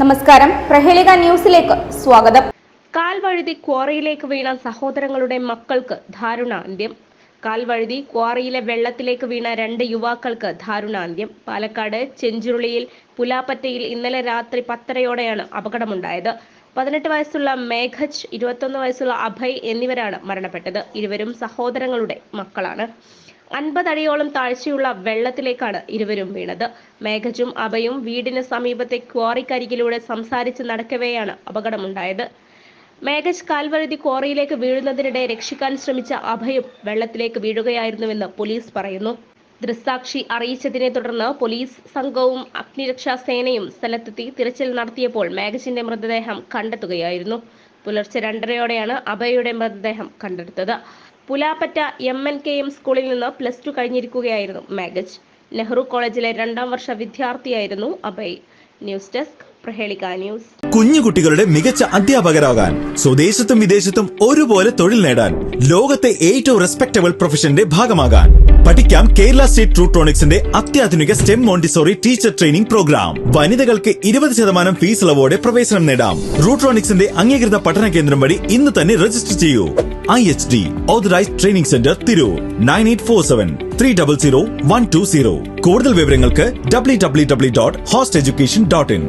നമസ്കാരം. പ്രഹേളിക ന്യൂസിലേക്ക് സ്വാഗതം. കാൽവഴുതി ക്വാറിയിലേക്ക് വീണ സഹോദരങ്ങളുടെ മക്കൾക്ക് ദാരുണാന്ത്യം കാൽവഴുതി ക്വാറിയിലെ വെള്ളത്തിലേക്ക് വീണ രണ്ട് യുവാക്കൾക്ക് ദാരുണാന്ത്യം പാലക്കാട് ചെഞ്ചുരുളിയിൽ പുലാപ്പറ്റയിൽ ഇന്നലെ രാത്രി പത്തരയോടെയാണ് അപകടമുണ്ടായത്. പതിനെട്ട് വയസ്സുള്ള മേഘജ് ഇരുപത്തൊന്ന് വയസ്സുള്ള അഭയ് എന്നിവരാണ് മരണപ്പെട്ടത്. ഇരുവരും സഹോദരങ്ങളുടെ മക്കളാണ്. അൻപതടിയോളം താഴ്ചയുള്ള വെള്ളത്തിലേക്കാണ് ഇരുവരും വീണത്. മേഘജും അഭയും വീടിന് സമീപത്തെ ക്വാറിക്കരികിലൂടെ സംസാരിച്ച് നടക്കവെയാണ് അപകടമുണ്ടായത്. മേഘജ് കാൽവഴുതി ക്വാറിയിലേക്ക് വീഴുന്നതിനിടെ രക്ഷിക്കാൻ ശ്രമിച്ച അഭയും വെള്ളത്തിലേക്ക് വീഴുകയായിരുന്നുവെന്ന് പോലീസ് പറയുന്നു. ദൃസാക്ഷി അറിയിച്ചതിനെ തുടർന്ന് പോലീസ് സംഘവും അഗ്നിരക്ഷാ സേനയും സ്ഥലത്തെത്തി തിരച്ചിൽ നടത്തിയപ്പോൾ മേഘജിന്റെ മൃതദേഹം കണ്ടെത്തുകയായിരുന്നു. പുലർച്ചെ രണ്ടരയോടെയാണ് അഭയുടെ മൃതദേഹം കണ്ടെടുത്തത്. Pulapatta M N K M സ്കൂളിൽ നിന്ന് പ്ലസ് ടു കഴിഞ്ഞിരിക്കുകയായിരുന്നു മാഗജ്. നെഹ്റു കോളേജിലെ രണ്ടാം വർഷ വിദ്യാർത്ഥിയായിരുന്നു Abhay. News desk Prahelika news. കുഞ്ഞു കുട്ടികളുടെ മികച്ച അധ്യാപകരാകാൻ സ്വദേശത്തും വിദേശത്തും ഒരുപോലെ തൊഴിൽ നേടാൻ ലോകത്തെ ഏറ്റവും റെസ്പെക്ടബിൾ പ്രൊഫഷന്റെ ഭാഗമാകാൻ. പഠിക്കാം കേരള സ്റ്റേറ്റ് ട്രൂട്രോണിക്സിന്റെ അത്യാധുനിക STEM montessori teacher training program. വനിതകൾക്ക് ഇരുപത് ശതമാനം ഫീസ് ഇളവോടെ പ്രവേശനം നേടാം. റൂട്രോണിക്സിന്റെ അംഗീകൃത പഠന കേന്ദ്രം വഴി ഇന്ന് തന്നെ രജിസ്റ്റർ ചെയ്യൂ. I H D authorised training centre Tirur nine eight four seven three double zero one two zero കൂടുതൽ വിവരങ്ങൾക്ക് W W W dot host education dot in